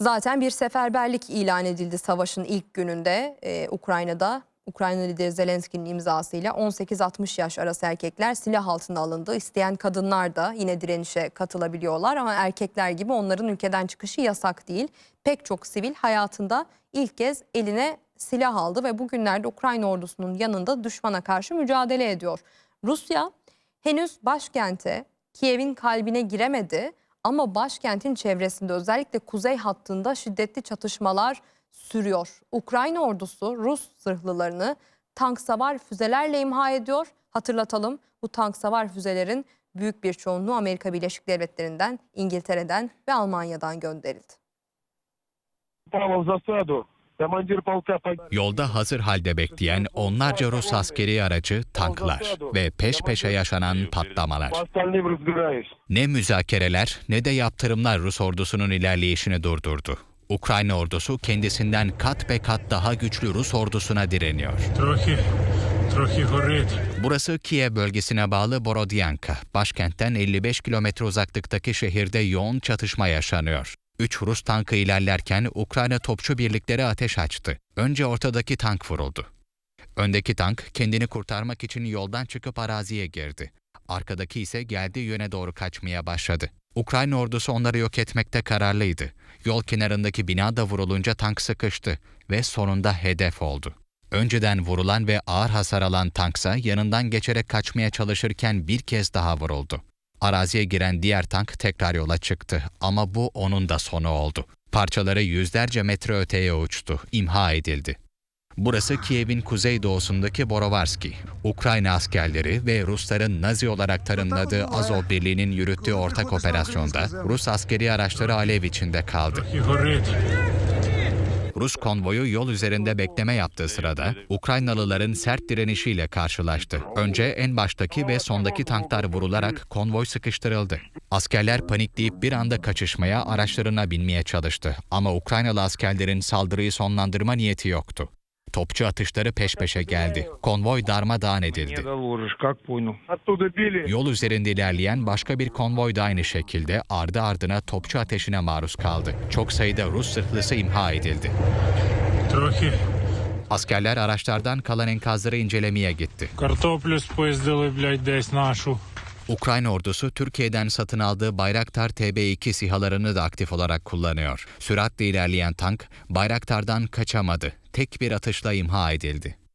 Zaten bir seferberlik ilan edildi savaşın ilk gününde Ee, Ukrayna'da. Ukrayna lideri Zelenski'nin imzasıyla 18-60 yaş arası erkekler silah altına alındı. İsteyen kadınlar da yine direnişe katılabiliyorlar ama erkekler gibi onların ülkeden çıkışı yasak değil. Pek çok sivil hayatında ilk kez eline silah aldı ve bugünlerde Ukrayna ordusunun yanında düşmana karşı mücadele ediyor. Rusya henüz başkente Kiev'in kalbine giremedi ama başkentin çevresinde özellikle kuzey hattında şiddetli çatışmalar sürüyor. Ukrayna ordusu Rus zırhlılarını tank savar füzelerle imha ediyor. Hatırlatalım bu tank savar füzelerin büyük bir çoğunluğu Amerika Birleşik Devletleri'nden, İngiltere'den ve Almanya'dan gönderildi. Yolda hazır halde bekleyen onlarca Rus askeri aracı, tanklar ve peş peşe yaşanan patlamalar. Ne müzakereler ne de yaptırımlar Rus ordusunun ilerleyişini durdurdu. Ukrayna ordusu kendisinden kat be kat daha güçlü Rus ordusuna direniyor. Burası Kiev bölgesine bağlı Borodyanka. Başkentten 55 kilometre uzaklıktaki şehirde yoğun çatışma yaşanıyor. Üç Rus tankı ilerlerken Ukrayna topçu birlikleri ateş açtı. Önce ortadaki tank vuruldu. Öndeki tank kendini kurtarmak için yoldan çıkıp araziye girdi. Arkadaki ise geldiği yöne doğru kaçmaya başladı. Ukrayna ordusu onları yok etmekte kararlıydı. Yol kenarındaki bina da vurulunca tank sıkıştı ve sonunda hedef oldu. Önceden vurulan ve ağır hasar alan tanksa yanından geçerek kaçmaya çalışırken bir kez daha vuruldu. Araziye giren diğer tank tekrar yola çıktı ama bu onun da sonu oldu. Parçaları yüzlerce metre öteye uçtu, imha edildi. Burası Kiev'in kuzeydoğusundaki Borovarski. Ukrayna askerleri ve Rusların Nazi olarak tanımladığı Azov Birliği'nin yürüttüğü ortak operasyonda Rus askeri araçları alev içinde kaldı. Rus konvoyu yol üzerinde bekleme yaptığı sırada Ukraynalıların sert direnişiyle karşılaştı. Önce en baştaki ve sondaki tanklar vurularak konvoy sıkıştırıldı. Askerler panikleyip bir anda kaçışmaya, araçlarına binmeye çalıştı. Ama Ukraynalı askerlerin saldırıyı sonlandırma niyeti yoktu. Topçu atışları peş peşe geldi. Konvoy darmadağın edildi. Yol üzerinde ilerleyen başka bir konvoy da aynı şekilde ardı ardına topçu ateşine maruz kaldı. Çok sayıda Rus zırhlısı imha edildi. Askerler araçlardan kalan enkazları incelemeye gitti. Ukrayna ordusu Türkiye'den satın aldığı Bayraktar TB2 sihalarını da aktif olarak kullanıyor. Süratle ilerleyen tank Bayraktar'dan kaçamadı. Tek bir atışla imha edildi.